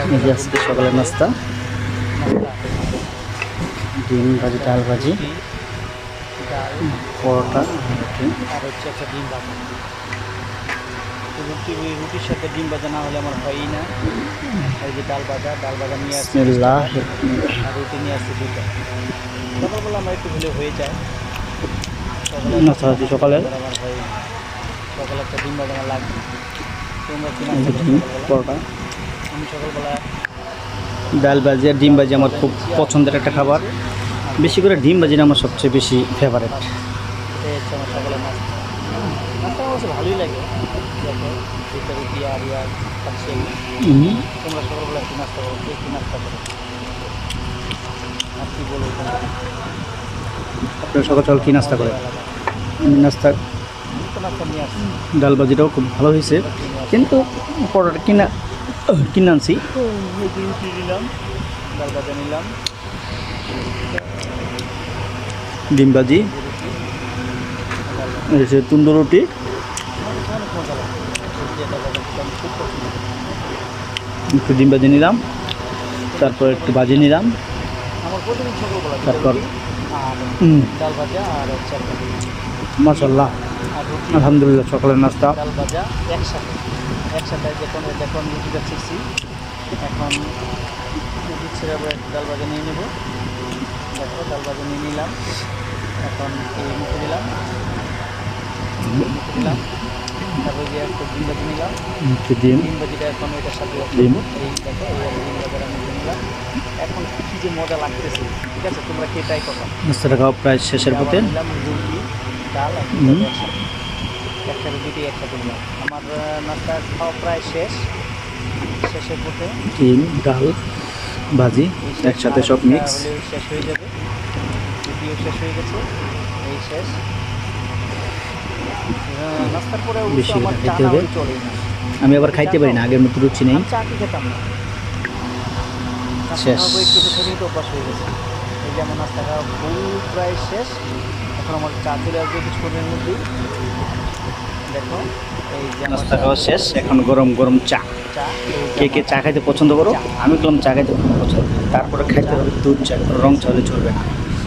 এই যে আজকে সকালের নাস্তা। ডিম ভাজি ডাল ভাজি পরোটা আর হচ্ছে একটা ডিম ভাজা। রুটি রুটির সাথে ডিম ভাজা না হলে আমার হয়ই না। এই যে ডাল ভাজা ডাল ভাজা নিয়ে আসছি। আর রুটি নিয়ে আসছি দুটো সকালবেলা আমার একটু হলে হয়ে যায়। সকালে নাস্তা হচ্ছে সকালে। আমার হয় সকালে একটা ডিম ভাজা আমার লাগবে। তোমরা কি এই যে নাস্তা ডিম করো পরোটা। আমি সকালবেলা ডাল ভাজি আর ডিম ভাজি আমার খুব পছন্দের একটা খাবার। বেশি করে ডিম ভাজিটা আমার সবচেয়ে বেশি ফেভারেট এটাই হচ্ছে আমার সকালের নাস্তা। নাস্তা অবশ্য ভালোই লাগে। দেখো দুটো রুটি আর ইয়ার খাচ্ছি আমি। তোমরা সকালবেলা কি নাস্তা করো? কে নাস্তা করো? আর কি বলব আপনার সকাল সকাল কী নাস্তা করে? নাস্তা ডাল ভাজিটাও খুব ভালো হয়েছে। কিন্তু পরোটা কিনা কিনে নিলাম ডাল ভাজা নিলাম রুটি তুন্দুর রুটি। একটু ডিম ভাজি নিলাম। তারপর একটু ভাজি নিলাম। তারপর? রুটি আলহামদুলিল্লাহ, সকালের নাস্তা। একসাথে একসাথে যখন যখন রুটিটা শিখছি এখন রুটি ছেড়ে ডাল ভাজা নিয়ে নেব। দেখো ডাল ভাজা নিয়ে নিলাম। এখন এই মুখে দিলাম। মুখে দিলাম। তারপর যে একটু ডিম ভাজি নিলাম। ডিম ভাজিটা এখন এটার সাথে। এই দেখো এই ডিম ভাজাটা মুখে নিলাম এখন কী যে মজা লাগতেছে ঠিক আছে? তোমরা কে ট্রাই করো। প্রায় শেষের পথে। নিলাম রুটি ডাল আর একটা রুটি একসাথে নিলাম আমার নাস্তা খাওয়া প্রায় শেষ। শেষের পথে ডিম ডাল ভাজি একসাথে সব একটা মিক্স শেষ হয়ে যাবে। রুটিও শেষ হয়ে গেছে এই শেষ। নাস্তার পরে বেশি খেতে হবে। আমি আবার খাইতে পারি না আগের মতো রুচি নেই। চা কি খেতাম না। শেষ। একটু তো অভ্যাস হয়ে গেছে। এই যে আমার নাস্তা খাওয়া ফুল প্রায় শেষ। এখন আমার চা চলে আসবে কিছুক্ষণের মধ্যেই। দেখো নাস্তা খাওয়া শেষ এখন গরম গরম চা। কে কে চা। খাইতে পছন্দ করো? আমি বললাম চা খাইতে খুব পছন্দ তারপরে খাইতে হবে দুধ চা রং চা হলে চলবে না।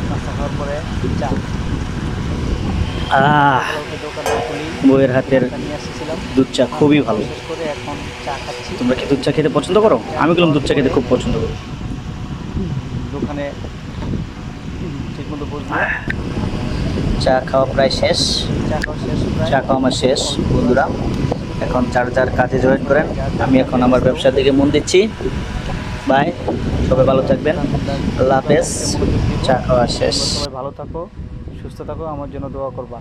নাস্তা খাওয়ার পরে চা। বইয়ের হাতের দুধ চা খুবই ভালো। এখন চা খাচ্ছি। তোমরা কি দুধ চা খেতে পছন্দ করো? আমি বললাম দুধ চা খেতে খুব পছন্দ করি। দোকানে ঠিক মতো বসবো চা খাওয়া প্রায় শেষ। চা খাওয়া আমার শেষ বন্ধুরা। এখন যার যার কাজে জয়েন করেন। আমি এখন আমার ব্যবসার দিকে মন দিচ্ছি। বাই সবাই ভালো থাকবেন। আল্লাহ হাফেজ। চা খাওয়া শেষ। সবাই ভালো থাকো সুস্থ থাকো আমার জন্য দোয়া করবা।